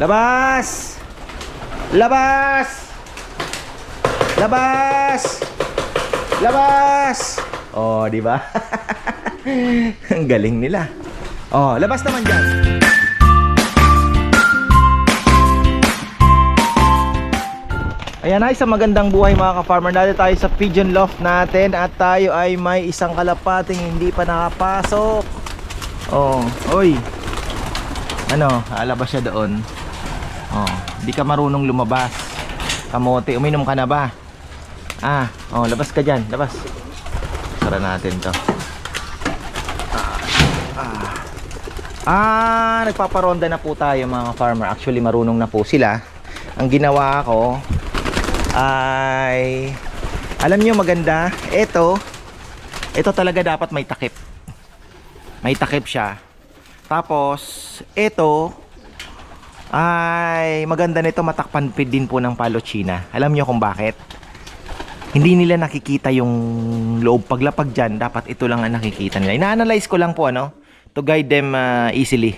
Labas! Labas! Labas! Labas! Oh, di ba? Ang galing nila. Oh, labas naman diyan. Ayan ay sa magandang buhay mga ka-farmer natin tayo sa pigeon loft natin at tayo ay may isang kalapating hindi pa nakapasok. Oh, oy. Ano, alabas siya doon. Oh, di ka marunong lumabas. Kamote, uminom ka na ba? Ah, oh, labas ka diyan, labas. Sara natin 'to. Ah, ah. Ah, nagpaparonda na po tayo mga farmer. Actually, marunong na po sila. Ang ginawa ko ay alam nyo maganda. Ito, ito talaga dapat may takip. May takip siya. Tapos, ito ay maganda nito matakpan din po ng palochina. Alam nyo kung bakit? Hindi nila nakikita yung loob paglapag dyan. Dapat ito lang ang nakikita nila. Ina-analyze ko lang po ano to guide them uh, easily.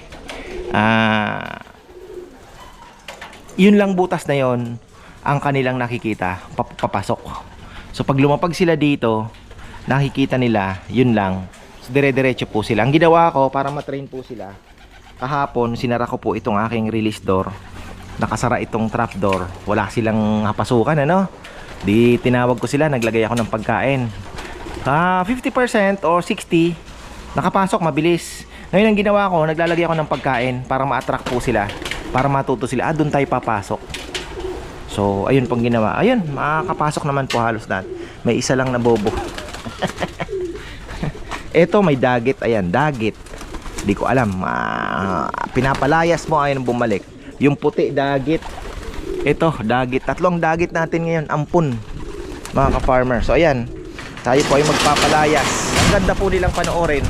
Ah yun lang butas na yon ang kanilang nakikita pap- papasok. So pag lumapag sila dito, nakikita nila, yun lang. So, dire-diretso po sila. Ang ginawa ko para matrain po sila, kahapon sinara ko po itong aking release door. Nakasara itong trap door. Wala silang hapasukan, ano? Di tinawag ko sila, naglagay ako ng pagkain. Ah, 50% or 60, nakapasok mabilis. Ngayon ang ginawa ko, naglalagay ako ng pagkain para ma-attract po sila, para matuto sila. Ah, doon tayo papasok. So, ayun pong ginawa. Ayun, makakapasok naman po halos lahat. May isa lang na bobo. Ito may dagit, ayan, dagit. Di ko alam. Ah, pinapalayas mo ayun bumalik. Yung puti dagit. Ito, dagit. Tatlong dagit natin ngayon, ampun. Mga ka-farmer. So ayan, tayo po ay magpapalayas. Ang ganda po nilang panoorin.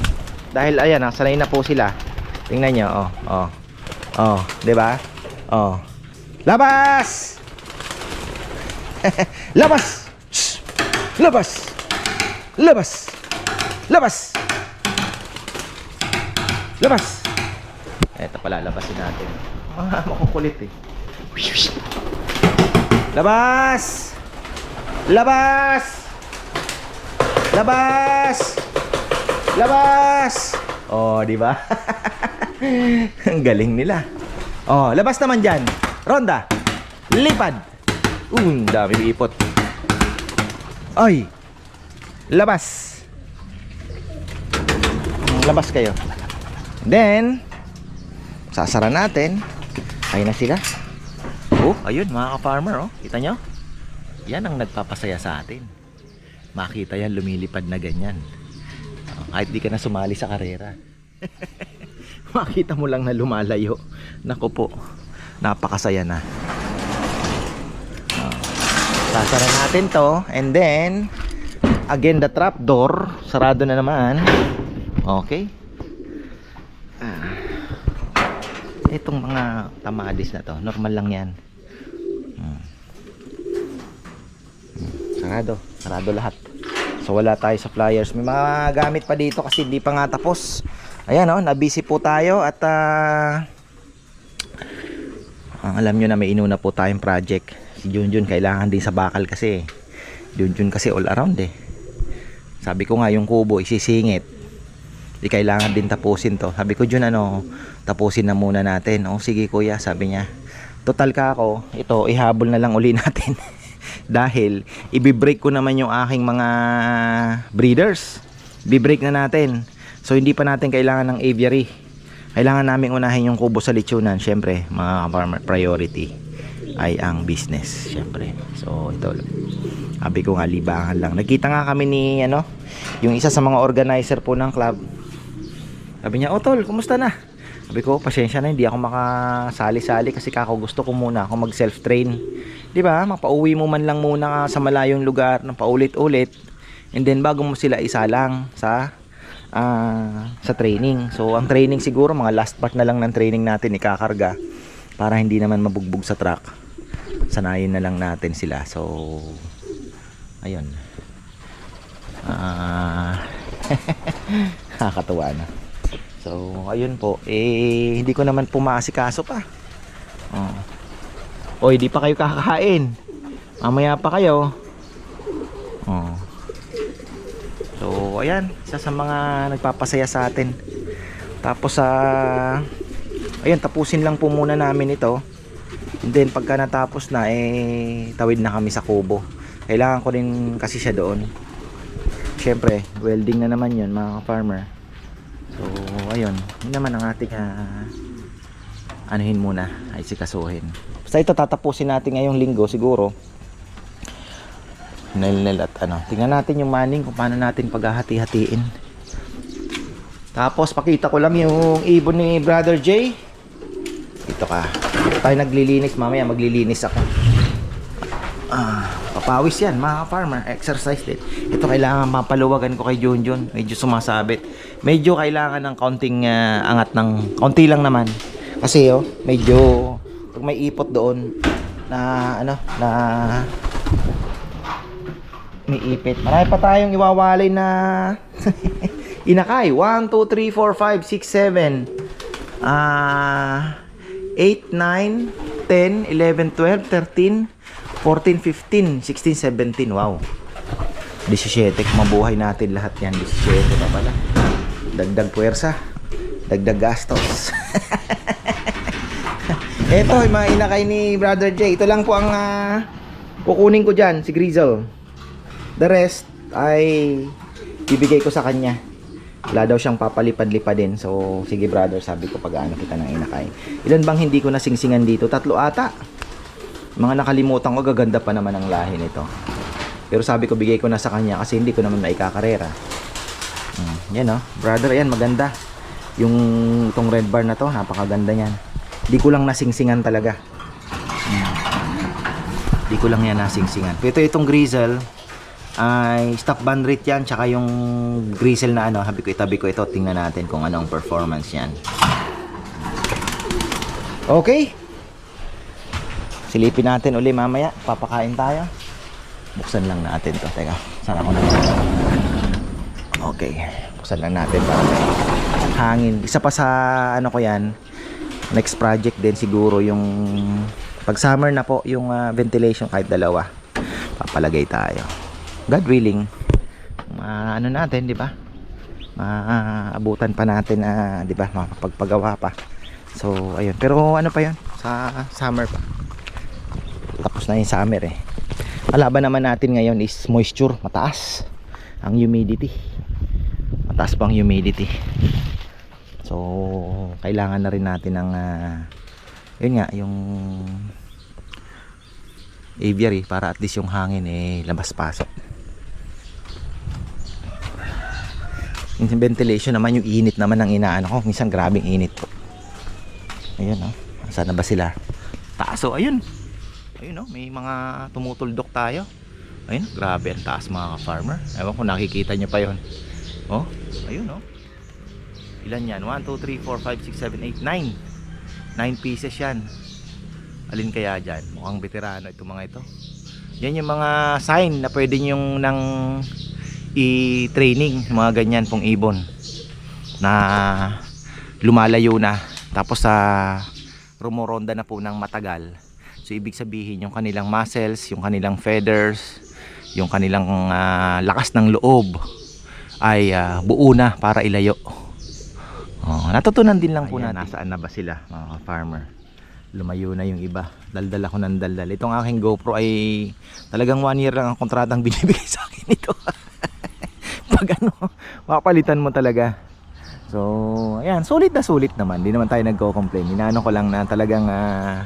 Dahil ayan, sanay na po sila. Tingnan nyo, oh, oh. Oh, 'di? Oh. Labas! Labas! Shh! Labas! Labas! Labas! Labas! Eto pala, labasin natin. Ah, makukulit eh. Labas! Labas! Labas! Labas! Oh, di ba? Ang galing nila. Oh, labas naman diyan. Ronda. Lipad. Um, dami ipot. Ay. Labas. Labas kayo. Then, sasara natin. Ayun na sila. Oh, ayun mga ka-farmer oh. Kita nyo? Yan ang nagpapasaya sa atin. Makita yan lumilipad na ganyan. Oh, kahit di ka na sumali sa karera. Makita mo lang na lumalayo. Nako po. Napakasaya na. Oh. Sasara natin to and then again the trap door sarado na naman. Okay. Ah. Itong mga tamadis na to, normal lang 'yan. Hmm. Hmm. Sarado, sarado lahat. So wala tayo sa flyers. May mga gamit pa dito kasi hindi pa nga tapos. Ayan oh, nabisi po tayo at ah, ang alam nyo na may inuna po tayong project. Si Junjun kailangan din sa bakal kasi. Junjun kasi all around eh. Sabi ko nga yung kubo isisingit. Di kailangan din tapusin to. Sabi ko Jun ano, tapusin na muna natin. Oh sige kuya, sabi niya. Total ka ako, ito ihabol na lang uli natin. Dahil ibibreak ko naman yung aking mga breeders. Bibreak na natin. So hindi pa natin kailangan ng aviary. Kailangan namin unahin yung kubo sa lechonan. Syempre, mga farmer priority ay ang business. Syempre. So ito. Sabi ko nga libangan lang. Nagkita nga kami ni ano, yung isa sa mga organizer po ng club. Sabi niya, "Oh kumusta na?" Sabi ko, "Pasensya na, hindi ako makasali-sali kasi kako gusto ko muna ako mag self-train." 'Di ba? Mapauwi mo man lang muna sa malayong lugar ng paulit-ulit. And then bago mo sila isalang sa ah, sa training. So ang training siguro mga last part na lang ng training natin ikakarga para hindi naman mabugbog sa truck. Sanayin na lang natin sila. So ayun. Ah nakakatuwa na. So ayun po, eh hindi ko naman po maasikaso pa. Oh. Oy, di pa kayo kakain. Mamaya pa kayo. Oh. So, ayan, isa sa mga nagpapasaya sa atin. Tapos sa ayun, tapusin lang po muna namin ito. And then pagka natapos na eh tawid na kami sa kubo. Kailangan ko rin kasi siya doon. Syempre, welding na naman 'yon, mga farmer. Ayun, yun naman ang ating ah, anuhin muna, ay sikasuhin. Basta ito tatapusin natin ngayong linggo siguro. Nel-nel at ano. Tingnan natin yung manning kung paano natin paghahati-hatiin. Tapos pakita ko lang yung ibon ni Brother Jay. Dito ka. Tayo naglilinis. Mamaya maglilinis ako. Papawis yan mga farmer. Exercise din. Ito kailangan mapaluwagan ko kay Junjun. Medyo sumasabit. Medyo kailangan ng kaunting ah, angat ng konti lang naman. Kasi oh, medyo pag may ipot doon na ano na may ipit. Marami pa tayong iwawalay na inakay. 1, 2, 3, 4, 5, 6, 7. Ah, 8, 9, 10, 11, 12, 13, 14, 15, 16, 17. Wow. 17. Mabuhay natin lahat yan. 17 na pala. Dagdag puwersa. Dagdag gastos. Ito, yung mga inakay ni Brother Jay. Ito lang po ang ah, kukunin ko dyan, si Grizzle. The rest ay bibigay ko sa kanya. Wala daw siyang papalipad-lipad din. So, sige brother, sabi ko pag-ano kita ng inakay. Ilan bang hindi ko nasingsingan dito? Tatlo ata. Mga nakalimutan ko, gaganda pa naman ang lahi nito. Pero sabi ko, bigay ko na sa kanya kasi hindi ko naman maikakarera. Hmm, yan oh. Brother, ayan, maganda. Yung itong red bar na to, napakaganda niyan. Di ko lang nasingsingan talaga. Hmm. Di ko lang yan nasingsingan. Pero ito itong grizzle, ay stock band rate yan tsaka yung grizzle na ano habi ko itabi ko ito tingnan natin kung anong performance yan okay silipin natin uli mamaya papakain tayo buksan lang natin to teka sana ako na okay buksan lang natin para may hangin isa pa sa ano ko yan next project din siguro yung pag summer na po yung ah, ventilation kahit dalawa papalagay tayo God willing, ma ano natin, 'di ba? Maabutan pa natin na, 'di ba, makapagpagawa pa. So, ayun. Pero ano pa 'yon? Sa summer pa. Tapos na 'yung summer eh. Alaban naman natin ngayon is moisture, mataas ang humidity. Mataas pa ang humidity. So, kailangan na rin natin ng ah, yun nga, yung aviary para at least yung hangin eh labas-pasok. Yung ventilation naman, yung init naman ang inaano ko. Minsan grabing init. Ayun, oh. Saan na ba sila? Taas, oh. Ayun. Ayun, oh. May mga tumutuldok tayo. Ayun, grabe ang taas mga farmer. Ewan ko nakikita nyo pa yon. Oh, ayun, oh. Ilan yan? 1, 2, 3, 4, 5, 6, 7, 8, 9. 9 pieces yan. Alin kaya dyan? Mukhang veterano ito mga ito. Yan yung mga sign na pwede yung nang i-training mga ganyan pong ibon na lumalayo na tapos sa rumoronda na po ng matagal so ibig sabihin yung kanilang muscles yung kanilang feathers yung kanilang ah, lakas ng loob ay ah, buo na para ilayo oh, natutunan din lang po natin nasaan na ba sila mga farmer lumayo na yung iba daldal ako ng daldal itong aking GoPro ay talagang one year lang ang kontratang binibigay sa akin ito pag ano, mapalitan mo talaga. So, ayan, sulit na sulit naman. Hindi naman tayo nagko-complain. Inaano ko lang na talagang ah,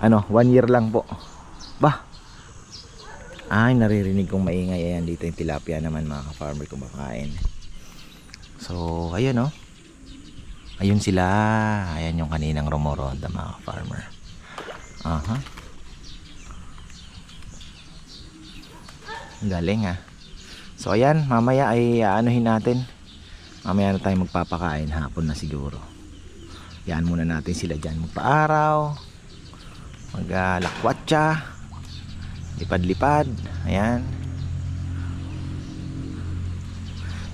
ano, one year lang po. Bah. Ay, naririnig kong maingay. Ayan, dito yung tilapia naman mga ka-farmer kumakain. So, ayan oh. Ayun sila. Ayan yung kaninang rumoronda mga ka-farmer. Aha. Galing ah. So ayan, mamaya ay aanuhin natin. Mamaya na tayo magpapakain hapon na siguro. Yan muna natin sila dyan magpaaraw. Maglakwatsa. Lipad-lipad. Ayan.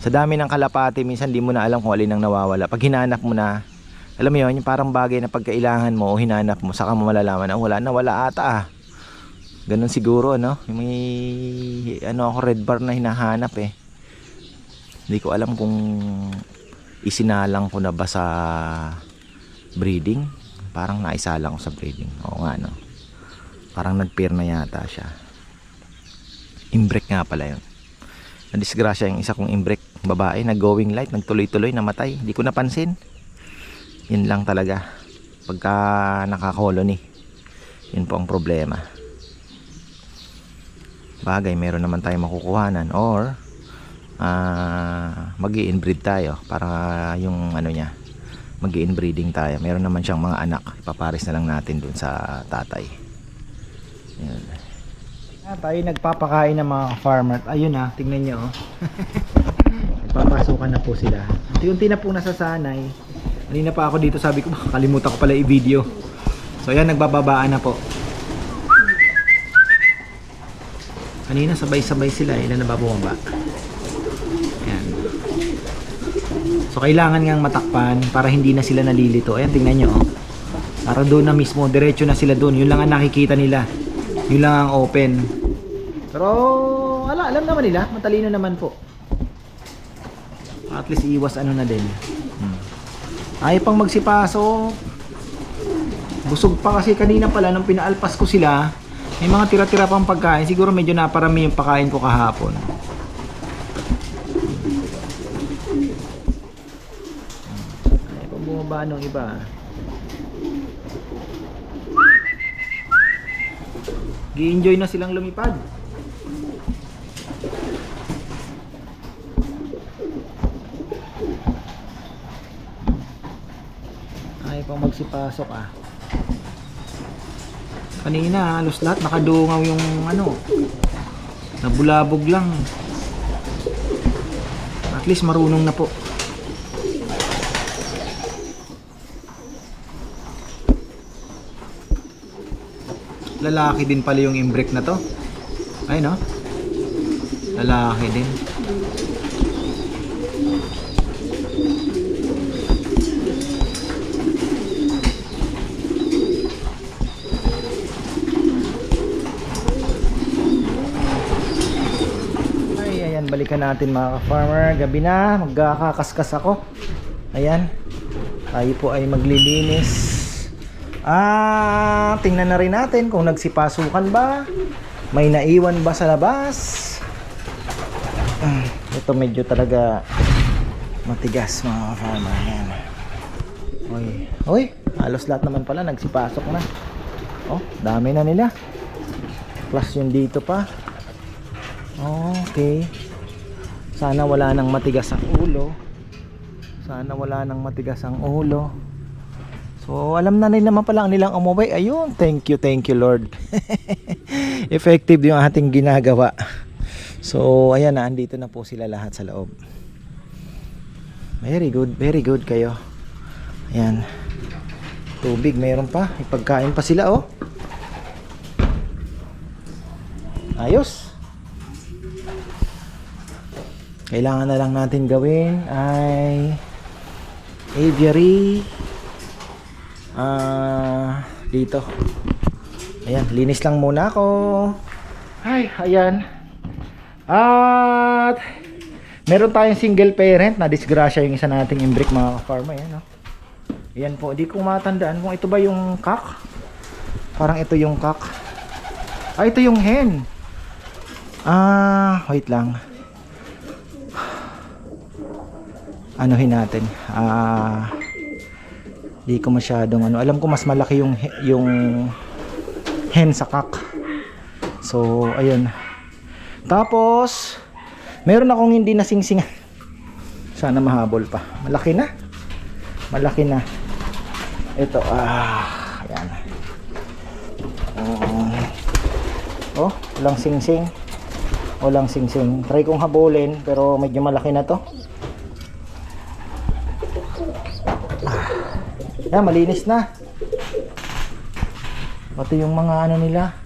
Sa dami ng kalapati, minsan di mo na alam kung alin ang nawawala. Pag hinanap mo na, alam mo yun, yung parang bagay na pagkailangan mo o hinanap mo, saka mo malalaman na wala na, wala ata ah. Ganun siguro, no? May, ano ako, red bar na hinahanap eh. Hindi ko alam kung isinalang ko na ba sa breeding. Parang naisalang ko sa breeding. Oo nga, no? Parang nag-pair na yata siya. Imbrek nga pala yun. Nadisgrasya yung isa kong imbrek babae, nag-going light, nagtuloy-tuloy, namatay. Hindi ko napansin. Yun lang talaga. Pagka nakakolony. Yun po ang problema. Bagay, meron naman tayong makukuhanan. Or, ah mag inbreed tayo para yung ano niya mag inbreeding tayo. Meron naman siyang mga anak. Ipapares na lang natin dun sa tatay. Yan. Ah, tayo nagpapakain ng mga farmer. Ayun ah. Tingnan nyo oh. papasukan na po sila. Unti-unti na po nasasanay. Kanina pa ako dito sabi ko kalimutan ko pala i-video so ayan nagbababaan na po. Kanina sabay-sabay sila ilan na ba bumaba Ayan. So kailangan ngang matakpan para hindi na sila nalilito. Ayan, tingnan nyo. Oh. Para doon na mismo, diretso na sila doon. Yun lang ang nakikita nila. Yun lang ang open. Pero, ala, alam naman nila. Matalino naman po. At least iwas ano na din. Hmm. Ayaw pang magsipaso. Busog pa kasi kanina pala nung pinaalpas ko sila. May mga tira-tira pang pagkain. Siguro medyo naparami yung pagkain ko kahapon. Ay, nung iba. Gi-enjoy na silang lumipad. Ay, pang magsipasok ah. Kanina halos lahat nakadungaw yung ano. Nabulabog lang. At least marunong na po. Lalaki din pala yung imbrek na to. Ay no? Lalaki din. Balikan natin mga ka-farmer. Gabi na, magkakaskas ako. Ayan. Tayo po ay maglilinis. Ah, tingnan na rin natin kung nagsipasukan ba. May naiwan ba sa labas? Ah, ito medyo talaga matigas mga ka-farmer. Ayan. Oy, oy, halos lahat naman pala nagsipasok na. Oh, dami na nila. Plus yung dito pa. Okay. Sana wala nang matigas ang ulo. Sana wala nang matigas ang ulo. So, alam na rin naman pala ang nilang umuwi. Ayun, thank you, thank you Lord. Effective yung ating ginagawa. So, ayan na, andito na po sila lahat sa loob. Very good, very good kayo. Ayan. Tubig, mayroon pa. Ipagkain pa sila, oh. Ayos. Kailangan na lang natin gawin ay aviary ah dito. Ayan, linis lang muna ako. Ay, ayan. At meron tayong single parent na disgrasya yung isa nating imbrick mga farmer ayan, no? Ayan po, di ko matandaan kung ito ba yung cock. Parang ito yung cock. Ah, ito yung hen. Ah, wait lang. Anuhin natin. Ah, di ko masyadong ano. Alam ko mas malaki yung yung hen sa cock. So, ayun. Tapos, meron akong hindi nasingsingan. Sana mahabol pa. Malaki na. Malaki na. Ito, ah, ayan. Um, oh, walang singsing. Walang singsing. Try kong habulin, pero medyo malaki na to. Yan, malinis na. Pati yung mga ano nila,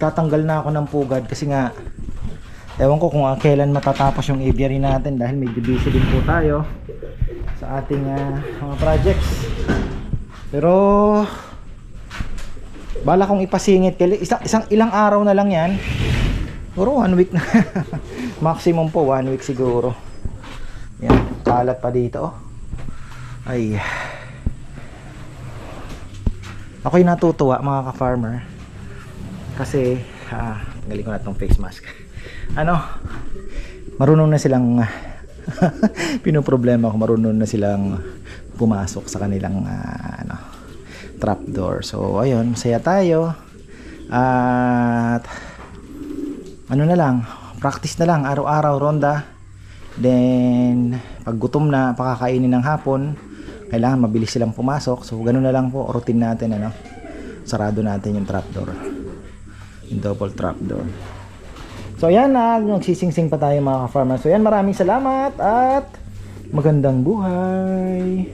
tatanggal na ako ng pugad kasi nga ewan ko kung ah, kailan matatapos yung aviary natin dahil medyo busy din po tayo sa ating ah, mga projects Pero bala kong ipasingit isang, isang ilang araw na lang yan. Siguro one week na. Maximum po one week siguro. Yan, kalat pa dito. oh. Ay. Ako'y natutuwa mga ka-farmer. Kasi, ah, galing ko na tong face mask. Ano, marunong na silang, pinoproblema ko, marunong na silang pumasok sa kanilang, ah, ano, trapdoor. So, ayun, masaya tayo. At, ano na lang, practice na lang, araw-araw, ronda. Then, pag gutom na, pakakainin ng hapon, kailangan mabilis silang pumasok. So, ganun na lang po, routine natin, ano. Sarado natin yung trapdoor. Yung double trapdoor. So, ayan na, nagsisingsing pa tayo mga ka-farmer. So, ayan, maraming salamat at magandang buhay.